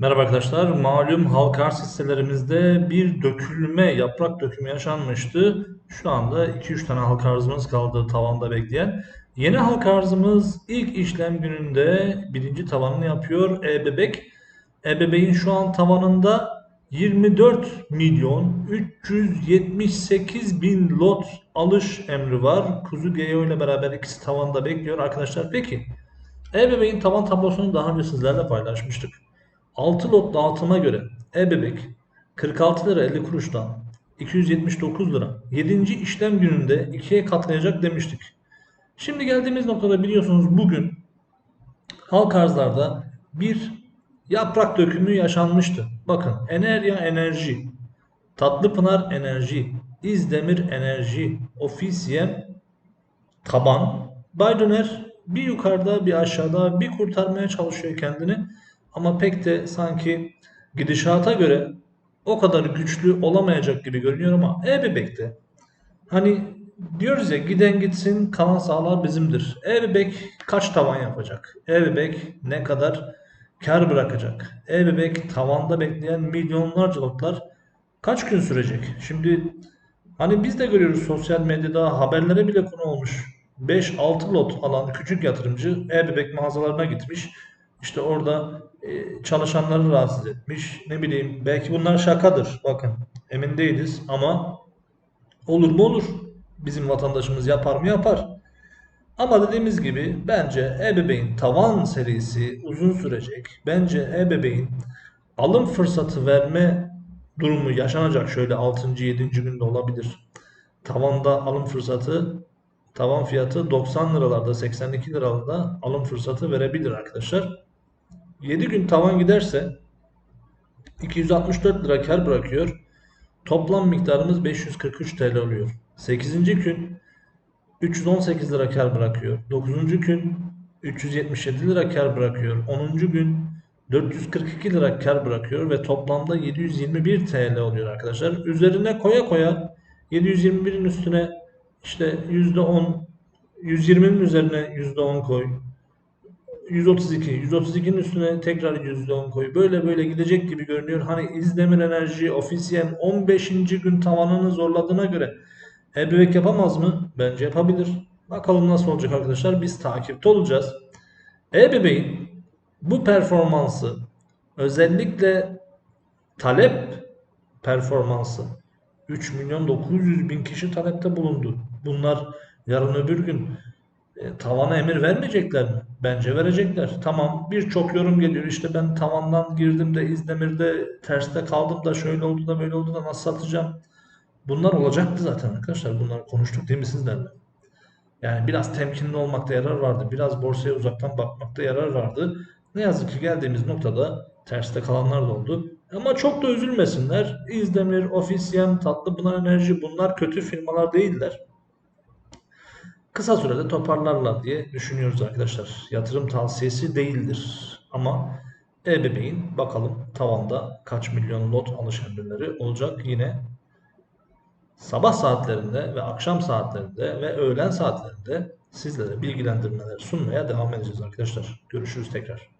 Merhaba arkadaşlar. Malum halka arz hisselerimizde bir dökülme, yaprak dökümü yaşanmıştı. Şu anda 2-3 tane halka arzımız kaldı tavanda bekleyen. Yeni halka arzımız ilk işlem gününde birinci tavanını yapıyor E-Bebek. Şu an tavanında 24 milyon 378 bin lot alış emri var. Kuzu Geo ile beraber ikisi tavanda bekliyor arkadaşlar. Peki E-Bebek'in tavan tablosunu daha önce sizlerle paylaşmıştık. 6 lot dağıtıma göre e-bebek 46 lira 50 kuruştan 279 lira 7. işlem gününde 2'ye katlayacak demiştik. Şimdi geldiğimiz noktada biliyorsunuz bugün halk arzlarda bir yaprak dökümü yaşanmıştı. Bakın Enerya Enerji, Tatlıpınar Enerji, İzdemir Enerji, Ofisiyem Taban, Baydöner bir yukarıda bir aşağıda bir kurtarmaya çalışıyor kendini. Ama pek de sanki gidişata göre o kadar güçlü olamayacak gibi görünüyor ama e-bebekte hani diyoruz ya giden gitsin kalan sağlar bizimdir. E-bebek kaç tavan yapacak? E-bebek ne kadar kar bırakacak? E-bebek tavanda bekleyen milyonlarca lotlar kaç gün sürecek? Şimdi hani biz de görüyoruz sosyal medyada haberlere bile konu olmuş. 5-6 lot alan küçük yatırımcı e-bebek mağazalarına gitmiş. İşte orada e, çalışanları rahatsız etmiş. Ne bileyim belki bunlar şakadır. Bakın emin değiliz ama olur mu olur. Bizim vatandaşımız yapar mı yapar. Ama dediğimiz gibi bence ebeveyn tavan serisi uzun sürecek. Bence ebeveyn alım fırsatı verme durumu yaşanacak. Şöyle 6. 7. günde olabilir. Tavanda alım fırsatı tavan fiyatı 90 liralarda 82 liralarda alım fırsatı verebilir arkadaşlar. 7 gün tavan giderse 264 lira kar bırakıyor. Toplam miktarımız 543 TL oluyor. 8. gün 318 lira kar bırakıyor. 9. gün 377 lira kar bırakıyor. 10. gün 442 lira kar bırakıyor ve toplamda 721 TL oluyor arkadaşlar. Üzerine koya koya 721'in üstüne işte %10 120'nin üzerine %10 koy. 132, 132'nin üstüne tekrar %10 koy. Böyle böyle gidecek gibi görünüyor. Hani İzdemir Enerji, Ofisyen 15. gün tavanını zorladığına göre ebeveyn yapamaz mı? Bence yapabilir. Bakalım nasıl olacak arkadaşlar. Biz takipte olacağız. E-bebeğin bu performansı özellikle talep performansı 3 milyon 900 bin kişi talepte bulundu. Bunlar yarın öbür gün e, tavana emir vermeyecekler mi? Bence verecekler. Tamam birçok yorum geliyor. İşte ben tavandan girdim de İzdemir'de terste kaldım da şöyle oldu da böyle oldu da nasıl satacağım? Bunlar olacaktı zaten arkadaşlar. Bunları konuştuk değil mi sizlerle? Yani biraz temkinli olmakta yarar vardı. Biraz borsaya uzaktan bakmakta yarar vardı. Ne yazık ki geldiğimiz noktada terste kalanlar da oldu. Ama çok da üzülmesinler. İzdemir, Ofisyen, Tatlıpınar Enerji bunlar kötü firmalar değiller kısa sürede toparlarlar diye düşünüyoruz arkadaşlar. Yatırım tavsiyesi değildir. Ama e-bebeğin bakalım tavanda kaç milyon lot alış emirleri olacak yine sabah saatlerinde ve akşam saatlerinde ve öğlen saatlerinde sizlere bilgilendirmeler sunmaya devam edeceğiz arkadaşlar. Görüşürüz tekrar.